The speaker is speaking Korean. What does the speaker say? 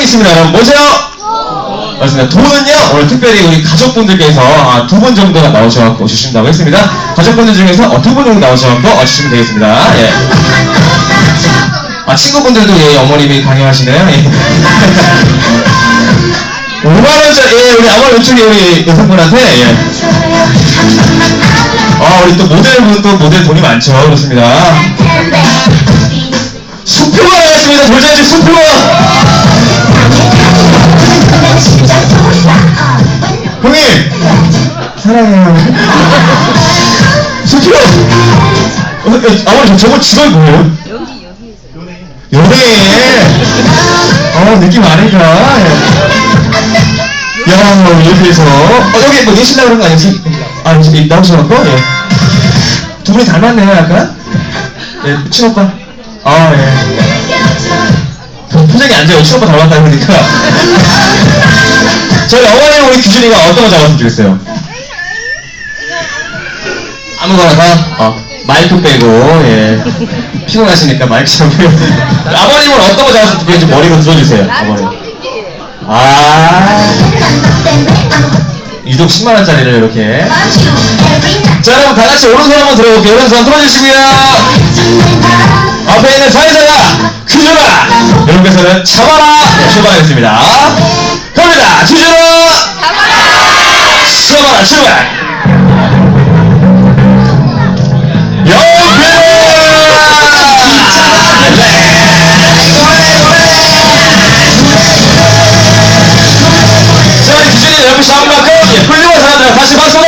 게 있습니다. 여러분, 뭐세요? 맞습니다. 돈은요, 오늘 특별히 우리 가족분들께서 아, 두분 정도가 나오셔갖고 주신다고 했습니다. 가족분들 중에서 어, 두분 정도 나오셔갖고 어, 주시면 되겠습니다. 예. 아, 친구분들도 예, 어머님이 강요하시네요. 예. 5만원짜리, 예, 우리 아마 요쪽에 우리 여성분한테, 예. 아, 우리 또 모델분 또 모델 돈이 많죠. 그렇습니다. 수표가 나왔습니다. 돌잔치 수표! 형님! 사랑해요. 수표! 어, 어, 아버님, 저거 직업이 뭐예요? 여기 여기에서 연예인! 어, 느낌 아니까. 야, 이렇게 해서. 어, 여기 뭐 예신다 그런 거 아니지? 아, 이제 나오셔갖고, 예. 두 분이 닮았네요, 약간? 예, 친오빠. 아, 예. 그 표정이 안 좋아요. 친오빠 닮았다 그러니까. 저희 어머님 우리 규준이가 어떤 거 잡았으면 좋겠어요? 아무거나 다? 어, 마이크 빼고, 예. 피곤하시니까 마이크 잡고요. 아버님은 어떤 거 잡았으면 좋겠는지 머리로 들어주세요, 나는 아버님. 아, 유독 10만원짜리를 이렇게. 자, 여러분 다 같이 오른손 한번 들어볼게요. 오른손 들어주시고요. 앞에 있는 사회자가 규준아! 여러분께서는 잡아라! 네, 출발하겠습니다. 잡아라! 출발! 자, 우리 규준이 여러분 샤운 만큼 예, 훌륭한 사람들 다시 박수